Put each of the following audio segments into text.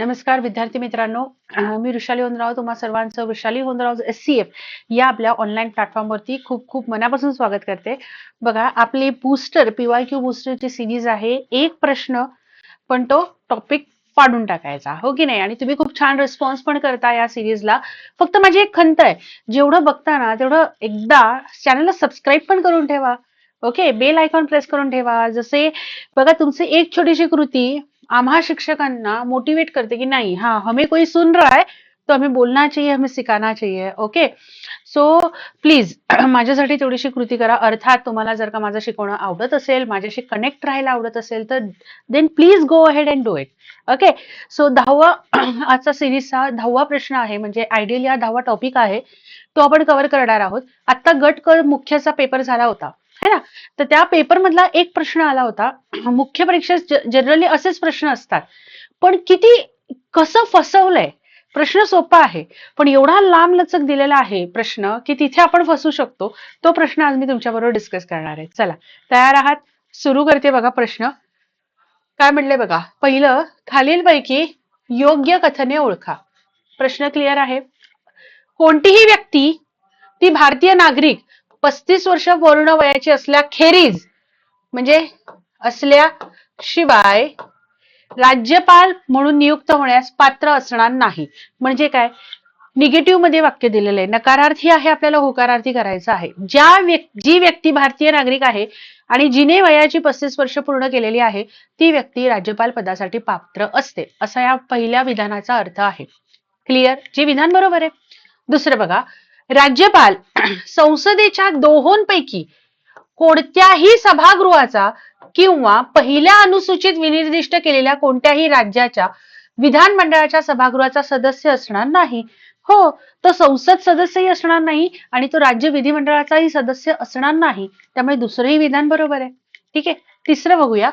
नमस्कार विद्यार्थी मित्रांनो. मी वृषाली होनराव तुम्हा सर्वांचं Vrushali Honrao S C F या आपल्या ऑनलाईन प्लॅटफॉर्मवरती खूप खूप मनापासून स्वागत करते. बघा आपली बूस्टर पीवाय क्यू बूस्टरची सिरीज आहे एक प्रश्न पण तो टॉपिक पाडून टाकायचा हो की नाही? आणि तुम्ही खूप छान रिस्पॉन्स पण करता या सिरीजला फक्त माझी एक खंत आहे जेवढं बघताना तेवढं एकदा चॅनलला सबस्क्राईब पण करून ठेवा. ओके बेल आयकॉन प्रेस करून ठेवा. जसे बघा तुमची एक छोटीशी कृती आम्हा शिक्षकांना मोटिवेट करते की नाही हाँ हमें कोई सुन रहा है तो हमें बोलना चाहिए हमें सिखाना चाहिए ओके सो प्लीज माझ्यासाठी थोडीशी कृती करा. अर्थात तुम्हाला जर का माझं शिकवणं आवडत असेल माझ्याशी कनेक्ट राहायला आवडत असेल तर then please go ahead and do it okay so दहावा आजचा सिरीजचा दहावा प्रश्न आहे म्हणजे आयडियल या दहावा टॉपिक आहे. तो आपण कव्हर करणार आहोत. आता गट क मुख्यचा पेपर झाला होता. है ना? तर त्या पेपर मधला एक प्रश्न आला होता. मुख्य परीक्षेत जनरली असेच प्रश्न असतात. पण किती कसं फसवलंय? प्रश्न सोपा आहे. पण एवढा लांब लचक दिलेला आहे प्रश्न की तिथे आपण फसू शकतो. तो प्रश्न आज मी तुमच्याबरोबर डिस्कस करणार आहे. चला तयार आहात? सुरू करते बघा प्रश्न. काय म्हणले बघा? पहिलं खालीलपैकी योग्य कथने ओळखा. प्रश्न क्लिअर आहे. कोणतीही व्यक्ती ती भारतीय नागरिक पस्तीस वर्ष पूर्ण वयाची असल्याखेरीज म्हणजे असल्याशिवाय राज्यपाल म्हणून नियुक्त होण्यास पात्र असणार नाही. म्हणजे काय? निगेटिव्हमध्ये वाक्य दिलेलं आहे. नकारार्थी आहे आपल्याला होकारार्थी करायचं आहे. ज्या व्यक्ती जी व्यक्ती भारतीय नागरिक आहे आणि जिने वयाची पस्तीस वर्ष पूर्ण केलेली आहे ती व्यक्ती राज्यपाल पदासाठी पात्र असते. असा या पहिल्या विधानाचा अर्थ आहे. क्लिअर जे विधान बरोबर आहे. दुसरं बघा राज्यपाल संसदेच्या दोहोंपैकी कोणत्याही सभागृहाचा किंवा पहिल्या अनुसूचित विनिर्दिष्ट केलेल्या कोणत्याही राज्याच्या विधानमंडळाच्या सभागृहाचा सदस्य असणार नाही. हो तो संसद सदस्यही असणार नाही आणि तो राज्य विधिमंडळाचाही सदस्य असणार नाही. त्यामुळे दुसरंही विधान बरोबर आहे. ठीक आहे? तिसरं बघूया.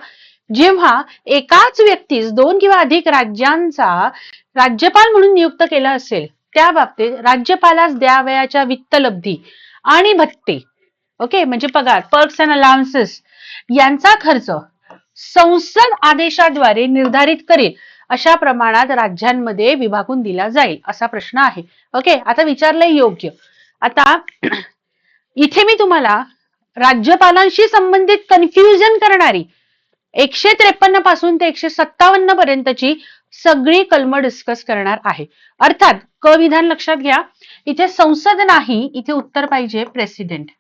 जेव्हा एकाच व्यक्तीस दोन किंवा अधिक राज्यांचा राज्यपाल म्हणून नियुक्त केला असेल त्या बाबतीत राज्यपालास द्यावयाच्या वित्तलब्धी आणि भत्ते ओके म्हणजे पगार पर्क्स अँड अलाउन्सेस यांचा खर्च संसद आदेशाद्वारे निर्धारित करेल अशा प्रमाणात राज्यांमध्ये विभागून दिला जाईल असा प्रश्न आहे. ओके आता विचारलंय योग्य. आता इथे मी तुम्हाला राज्यपालांशी संबंधित कन्फ्युजन करणारी एकशे त्रेपन्नपासून ते एकशे सत्तावन्न पर्यंतची सगळी कलम डिस्कस करणार आहे. अर्थात क विधान लक्षात घ्या इथे संसद नाही इथे उत्तर पाहिजे प्रेसिडेंट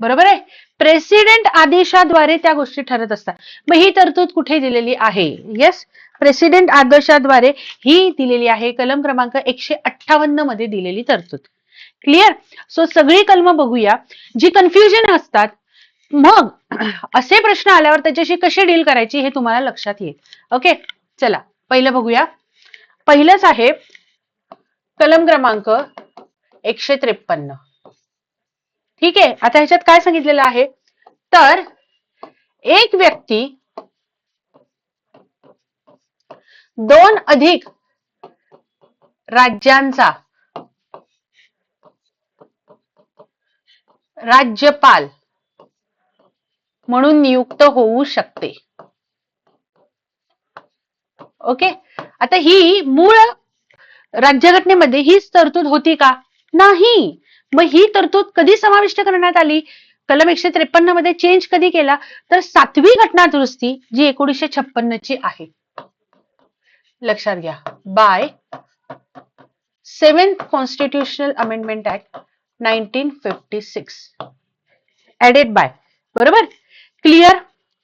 बरोबर आहे? प्रेसिडेंट आदेशाद्वारे त्या गोष्टी ठरत असतात. मग ही तरतूद कुठे दिलेली आहे? येस प्रेसिडेंट आदेशाद्वारे ही दिलेली आहे कलम क्रमांक एकशे अठ्ठावन्नमध्ये दिलेली तरतूद. क्लिअर सो सगळी कलम बघूया. जी कन्फ्युजन असतात मग असे प्रश्न आल्यावर त्याच्याशी कशी डील करायची हे तुम्हाला लक्षात येईल. ओके चला पहिलं बघूया. पहिलंच आहे कलम क्रमांक एकशे त्रेपन्न. ठीक आहे आता ह्याच्यात काय सांगितलेलं आहे? तर एक व्यक्ती दोन अधिक राज्यांचा राज्यपाल म्हणून नियुक्त होऊ शकते. ओके? आता ही मूळ राज्यघटनेमध्ये हीच तरतूद होती का? नाही. मग ही तरतूद कधी समाविष्ट करण्यात आली? कलम एकशे त्रेपन्नमध्ये चेंज कधी केला? तर सातवी घटना दुरुस्ती जी एकोणीसशे छप्पन्न ची आहे. लक्षात घ्या. By seventh constitutional amendment act nineteen fifty six added by बरोबर? क्लिअर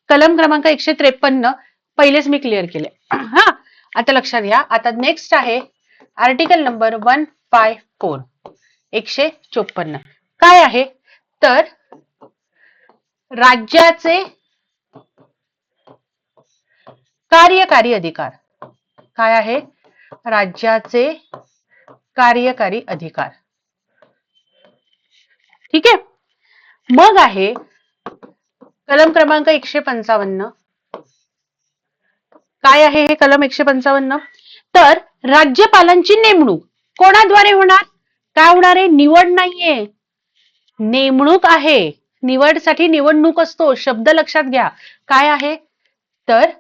कलम क्रमांक एकशे त्रेपन्न पहिलेच मी क्लिअर केले. हा आता लक्षात घ्या. आता नेक्स्ट आहे article number one five four एकशे चोपन्न. काय आहे? तर राज्याचे कार्यकारी अधिकार. काय आहे? राज्याचे कार्यकारी अधिकार. ठीक आहे? मग आहे कलम क्रमांक एकशे पंचावन्न. काय आहे हे कलम एकशे पंचावन्न? तर राज्यपालांची नेमणूक. कोणाद्वारे होणार? काय होणार आहे? निवड नाहीये. नेमणूक आहे. निवडसाठी निवडणूक असतो. शब्द लक्षात घ्या. काय आहे? तर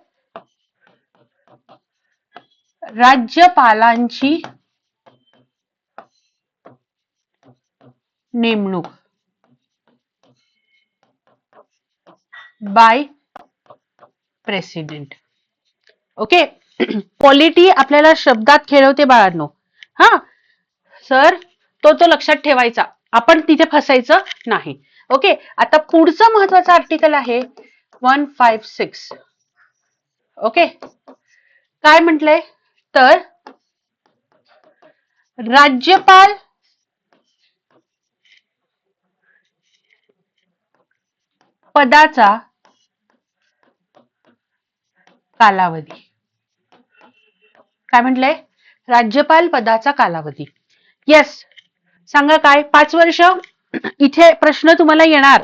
राज्यपालांची नेमणूक. Bye president. ओके क्वालिटी आपल्याला शब्दात खेळवते बाळांनो. हा? सर तो तो लक्षात ठेवायचा. आपण तिथे फसायचं नाही. ओके आता पुढचं महत्वाचं आर्टिकल आहे वन फाईव्ह सिक्स ओके काय म्हटलंय? तर राज्यपाल पदाचा कालावधी. काय म्हटलंय? राज्यपाल पदाचा कालावधी. येस सांगा काय? पाच वर्ष? इथे प्रश्न तुम्हाला येणार.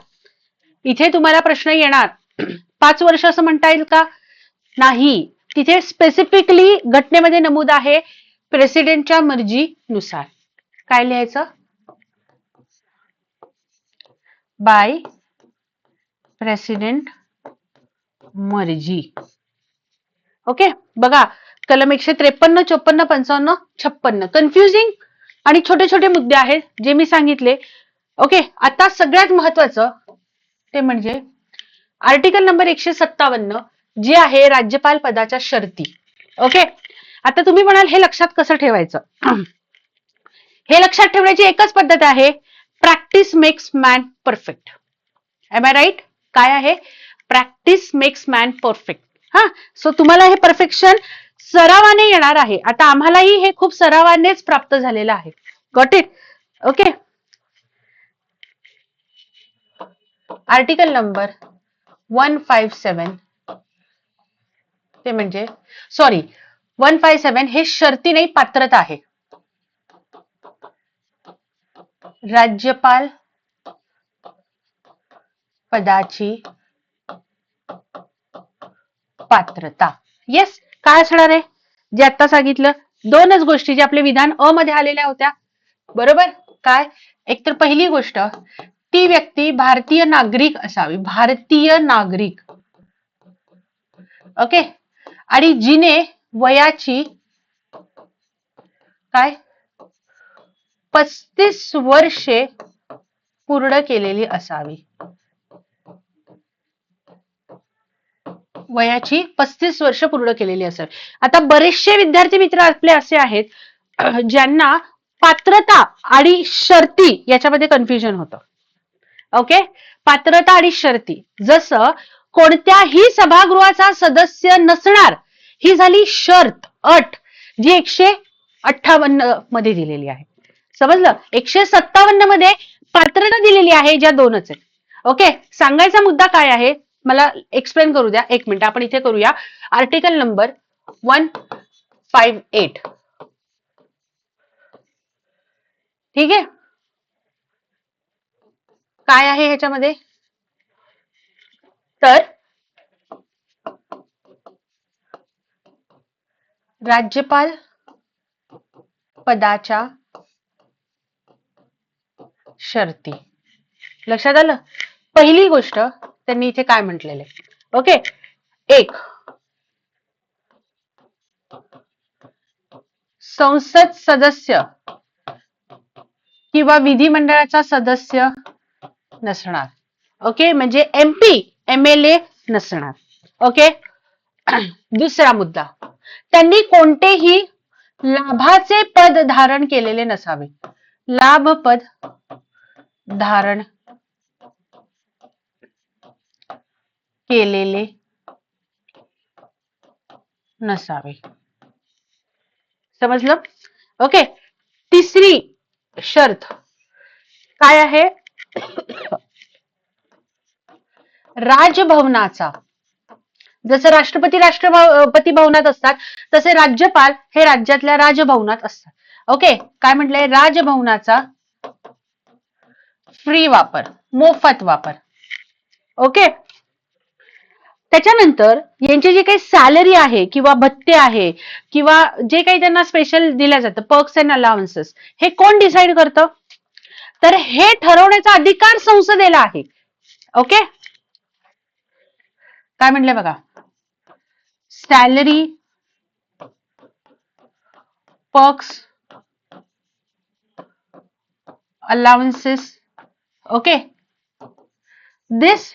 इथे तुम्हाला प्रश्न येणार. पाच वर्ष असं म्हणता येईल का? नाही. तिथे स्पेसिफिकली घटनेमध्ये नमूद आहे प्रेसिडेंटच्या मर्जीनुसार. काय लिहायचं? बाय प्रेसिडेंट मर्जी. ओके? बघा कलम एकशे त्रेपन्न चोपन्न पंचावन्न छप्पन्न. कन्फ्युजिंग आणि छोटे छोटे मुद्दे आहेत जे मी सांगितले. ओके? आता सगळ्यात महत्वाचं ते म्हणजे आर्टिकल नंबर एकशे सत्तावन्न जे आहे राज्यपाल पदाच्या शर्ती. ओके? आता तुम्ही म्हणाल हे लक्षात कसं ठेवायचं? हे लक्षात ठेवण्याची एकच पद्धत आहे practice makes man perfect am I right काय आहे? प्रॅक्टिस मेक्स मॅन परफेक्ट हा सो तुम्हाला हे परफेक्शन सरावाने येणार आहे. आता आम्हालाही हे खूप सरावानेच प्राप्त झालेलं आहे. Got it okay article number one five seven ते म्हणजे सॉरी वन फाईव्ह सेवन हे शर्ती नाही पात्रता आहे. राज्यपाल पदाची पात्रता येस काय असणार आहे? जे आता सांगितलं दोनच गोष्टी जे आपले विधान अ मध्ये आलेल्या होत्या. बरोबर? काय? एकतर पहिली गोष्ट ती व्यक्ती भारतीय नागरिक असावी. भारतीय नागरिक. ओके आणि जिने वयाची काय? पस्तीस वर्षे पूर्ण केलेली असावी. वयाची पस्तीस वर्ष पूर्ण केलेली असावी आता बरेचसे विद्यार्थी मित्र आपले असे आहेत ज्यांना पात्रता आणि शर्ती याच्यामध्ये कन्फ्युजन होतं. ओके पात्रता आणि शर्ती. जसं कोणत्याही सभागृहाचा सदस्य नसणार ही झाली शर्त अट जी एकशे अठ्ठावन्नमध्ये दिलेली आहे. समजलं? एकशे सत्तावन्नमध्ये पात्रता दिलेली आहे ज्या दोनच आहेत. ओके सांगायचा मुद्दा काय आहे? मला एक्सप्लेन करू द्या एक मिनिट आपण इथे करूया. Article number one five eight ठीक आहे? काय आहे ह्याच्यामध्ये? तर राज्यपाल पदाच्या शर्ती. लक्षात आलं? पहिली गोष्ट त्यांनी इथे काय म्हटलेले ओके? एक. संसद सदस्य किंवा विधिमंडळाचा सदस्य नसणार. ओके? म्हणजे एमपी एमएलए नसणार. ओके? दुसरा मुद्दा. त्यांनी कोणतेही लाभाचे पद धारण केलेले नसावे. लाभ पद धारण केलेले नसावे. समजलं? ओके तिसरी शर्त काय आहे? राजभवनाचा. जसं राष्ट्रपती राष्ट्रपती भवनात असतात तसे राज्यपाल हे राज्यातल्या राजभवनात असतात. ओके काय म्हटलंय? राजभवनाचा फ्री वापर मोफत वापर. ओके त्याच्यानंतर यांची जे काही सॅलरी आहे किंवा भत्ते आहे किंवा जे काही त्यांना स्पेशल दिलं जातं पर्क्स अँड अलाउन्सेस हे कोण डिसाईड करतं? तर हे ठरवण्याचा अधिकार संसदेला आहे. ओके काय म्हणले बघा? Salary perks allowances okay this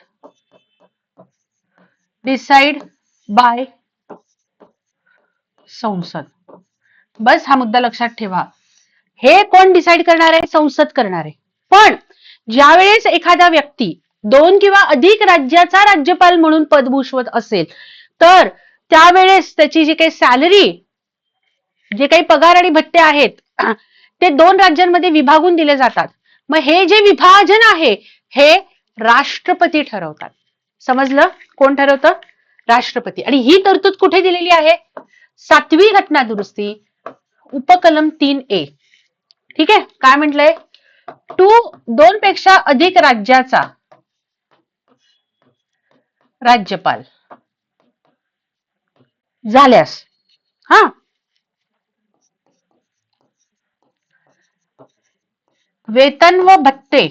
decide by संसद. बस हा मुद्दा लक्षात ठेवा. हे कोण डिसाईड करणार आहे? संसद करणार आहे. पण ज्यावेळेस एखादा व्यक्ती दोन किंवा अधिक राज्याचा राज्यपाल म्हणून पद भूषवत असेल तर त्यावेळेस त्याची जी काही सॅलरी जे काही पगार आणि भत्ते आहेत ते दोन राज्यांमध्ये विभागून दिले जातात. मग हे जे विभाजन आहे हे राष्ट्रपती ठरवतात. समजलं? कोण ठरवतं? राष्ट्रपती. आणि ही तरतूद कुठे दिलेली आहे? सातवी घटना दुरुस्ती उपकलम तीन ए. ठीक आहे? काय म्हटलंय? टू दोन पेक्षा अधिक राज्याचा राज्यपाल झाल्यास. हा? वेतन व भत्ते.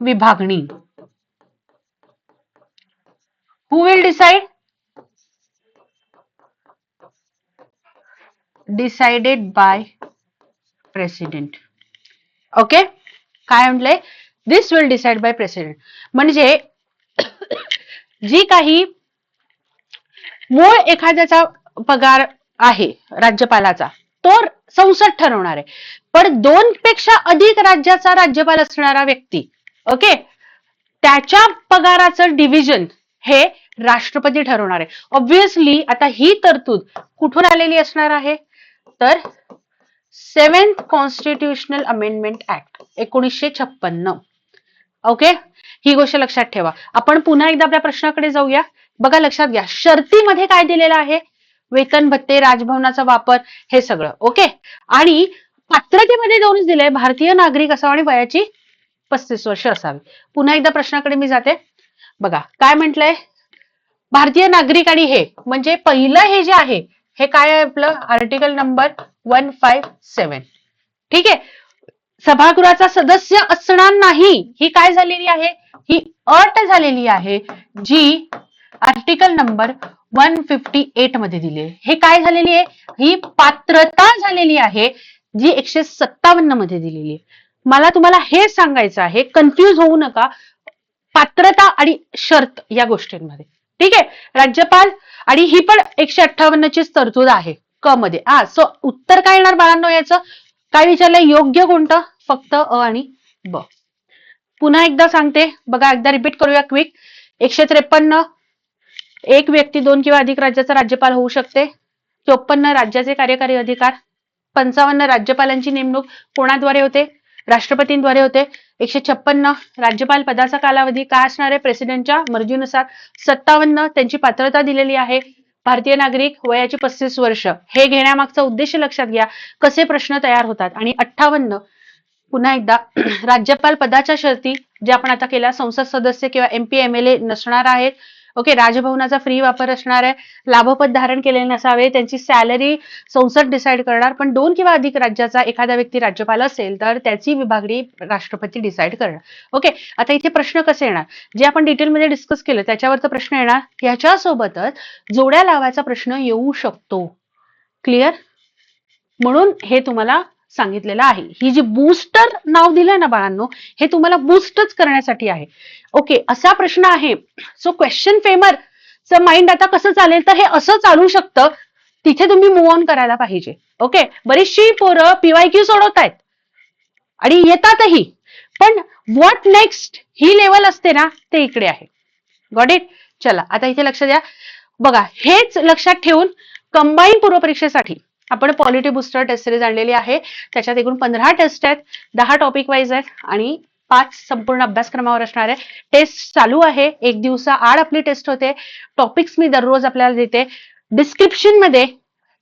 विभागणी. Who will decide decided by president okay काय म्हटलंय? This will decide by president म्हणजे जी काही मूळ एखाद्याचा पगार आहे राज्यपालाचा तो संसद ठरवणार आहे. पण दोन पेक्षा अधिक राज्याचा राज्यपाल असणारा व्यक्ती ओके त्याच्या पगाराचं डिव्हिजन हे राष्ट्रपती ठरवणार आहे. ऑब्विसली आता ही तरतूद कुठून आलेली असणार आहे? तर सेव्हन्थ कॉन्स्टिट्युशनल अमेंडमेंट ऍक्ट एकोणीसशे छप्पन्न. ओके ही गोष्ट लक्षात ठेवा. आपण पुन्हा एकदा आपल्या प्रश्नाकडे जाऊया. बघा लक्षात घ्या. शर्तीमध्ये काय दिलेलं आहे? वेतन भत्ते राजभवनाचा वापर हे सगळं. ओके आणि पात्रतेमध्ये दोनच दिलंय भारतीय नागरिक असावा आणि वयाची पस्तीस वर्ष असावी. पुन्हा एकदा प्रश्नाकडे मी जाते. बघा काय म्हटलंय? भारतीय नागरिक आणि हे म्हणजे पहिलं हे जे आहे हे काय आहे आपलं? Article number one five seven ठीक आहे? सभागृहाचा सदस्य असणार नाही. ही काय झालेली आहे? ही अट झालेली आहे जी आर्टिकल नंबर वन फिफ्टी एटमध्ये दिली आहे. हे काय झालेली आहे? ही पात्रता झालेली आहे जी एकशे सत्तावन्नमध्ये दिलेली आहे. मला तुम्हाला हे सांगायचं आहे कन्फ्यूज होऊ नका. पात्रता आणि शर्त या गोष्टींमध्ये. ठीक आहे? राज्यपाल आणि ही पण एकशे अठ्ठावन्नचीच तरतूद आहे क मध्ये. हा सो उत्तर काय येणार बाळांनो याचं? काय विचारलंय? योग्य कोणतं? फक्त अ आणि ब. पुन्हा एकदा सांगते. बघा एकदा रिपीट करूया क्विक एकशे त्रेपन्न एक व्यक्ती दोन किंवा अधिक राज्याचा राज्यपाल होऊ शकते. चोपन्न राज्याचे कार्यकारी अधिकार. पंचावन्न राज्यपालांची नेमणूक कोणाद्वारे होते? राष्ट्रपतींद्वारे होते. एकशे छप्पन्न राज्यपाल पदाचा कालावधी काय असणार आहे? प्रेसिडेंटच्या मर्जीनुसार. सत्तावन्न त्यांची पात्रता दिलेली आहे. भारतीय नागरिक वयाची पस्तीस वर्ष. हे घेण्यामागचा उद्देश लक्षात घ्या. कसे प्रश्न तयार होतात? आणि अठ्ठावन्न पुन्हा एकदा. राज्यपाल पदाच्या शर्ती जे आपण आता केल्या संसद सदस्य किंवा एमपी एम एल ए नसणार आहेत. ओके राजभवनाचा फ्री वापर असणार आहे. लाभपद धारण केलेले नसावे त्यांची सॅलरी संसद डिसाईड करणार पण दोन किंवा अधिक राज्याचा एखादा व्यक्ती राज्यपाल असेल तर त्याची विभागणी राष्ट्रपती डिसाईड करणार. ओके आता इथे प्रश्न कसे येणार? जे आपण डिटेलमध्ये डिस्कस केलं त्याच्यावरचा प्रश्न येणार याच्यासोबतच जोड्या लावायचा प्रश्न येऊ शकतो. क्लिअर म्हणून हे तुम्हाला सांगितलेलं आहे. ही जी बूस्टर नाव दिलंय ना बाळांनो हे तुम्हाला बूस्टच करण्यासाठी आहे. ओके असा प्रश्न आहे. सो क्वेश्चन फेमर च माइंड आता कसं चालेल? तर हे असं चालू शकतं तिथे तुम्ही मूव ऑन करायला पाहिजे. ओके बरीचशी पोरं पीवाय सोडवत आहेत आणि येतातही. पण व्हॉट नेक्स्ट ही लेवल असते ना ते इकडे आहे. गॉट इट चला आता इथे लक्ष द्या. बघा हेच लक्षात ठेवून कंबाईन पूर्वपरीक्षेसाठी आपण पॉलिटी बुस्टर टेस्ट सिरीज आणलेली आहे. त्याच्यात एकूण पंधरा टेस्ट आहेत. दहा टॉपिक वाईज आहेत आणि पाच संपूर्ण अभ्यासक्रमावर असणार आहे टेस्ट चालू आहे. एक दिवसा आड आपली टेस्ट होते. टॉपिक्स मी दररोज आपल्याला देते. डिस्क्रिप्शनमध्ये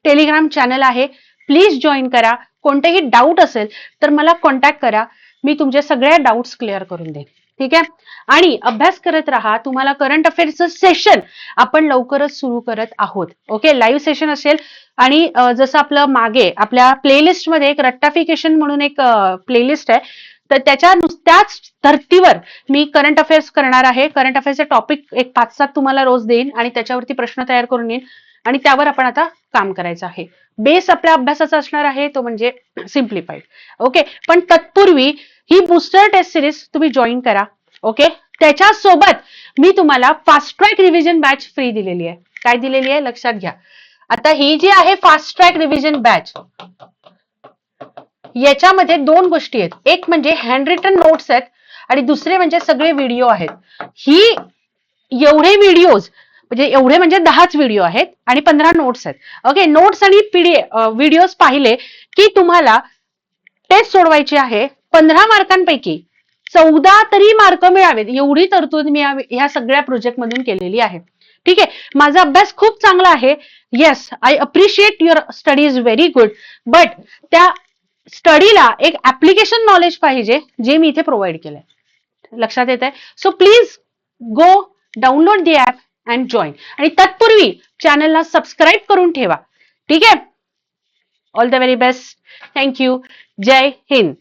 टेलिग्राम चॅनल आहे. प्लीज जॉईन करा. कोणतेही डाऊट असेल तर मला कॉन्टॅक्ट करा. मी तुमचे सगळ्या डाऊट्स क्लिअर करून देईन. ठीक आहे? आणि अभ्यास करत राहा तुम्हाला करंट अफेअर्सचं सेशन आपण लवकरच सुरू करत आहोत. ओके लाईव्ह सेशन असेल. आणि जसं आपलं मागे आपल्या प्लेलिस्टमध्ये एक रट्टाफिकेशन म्हणून एक प्लेलिस्ट आहे. तर त्याच्या नुसत्याच धर्तीवर मी करंट अफेअर्स करणार आहे. करंट अफेअर्सचे टॉपिक एक पाच सात तुम्हाला रोज देईन आणि त्याच्यावरती प्रश्न तयार करून येईन. आणि त्यावर आपण आता काम करायचं आहे. बेस आपल्या अभ्यासाचा असणार आहे तो म्हणजे सिम्प्लिफाईड ओके पण तत्पूर्वी ही बुस्टर टेस्ट सिरीज तुम्ही जॉईन करा ओके त्याच्यासोबत मी तुम्हाला fast track revision batch free दिलेली आहे. काय दिलेली आहे? लक्षात घ्या. आता ही जी आहे फास्ट ट्रॅक रिव्हिजन बॅच याच्यामध्ये दोन गोष्टी आहेत. एक म्हणजे हँड रिटन नोट्स आहेत आणि दुसरे म्हणजे सगळे व्हिडिओ आहेत. ही एवढे व्हिडिओज म्हणजे एवढे म्हणजे दहाच व्हिडिओ आहेत आणि पंधरा नोट्स आहेत. ओके नोट्स आणि पीडीएफ व्हिडिओज पाहिले की तुम्हाला टेस्ट सोडवायची आहे पंधरा मार्कांपैकी चौदा तरी मार्क मिळावेत. एवढी तरतूद मी या- ह्या सगळ्या प्रोजेक्ट मधून केलेली आहे. ठीक आहे? माझा अभ्यास खूप चांगला आहे. Yes I appreciate your study is very good but त्या स्टडीला एक ऍप्लिकेशन नॉलेज पाहिजे जे मी इथे प्रोव्हाइड केलंय. लक्षात येत आहे so please go download the app and join आणि तत्पूर्वी चॅनलला सबस्क्राईब करून ठेवा. ठीक आहे? All the very best thank you Jai Hind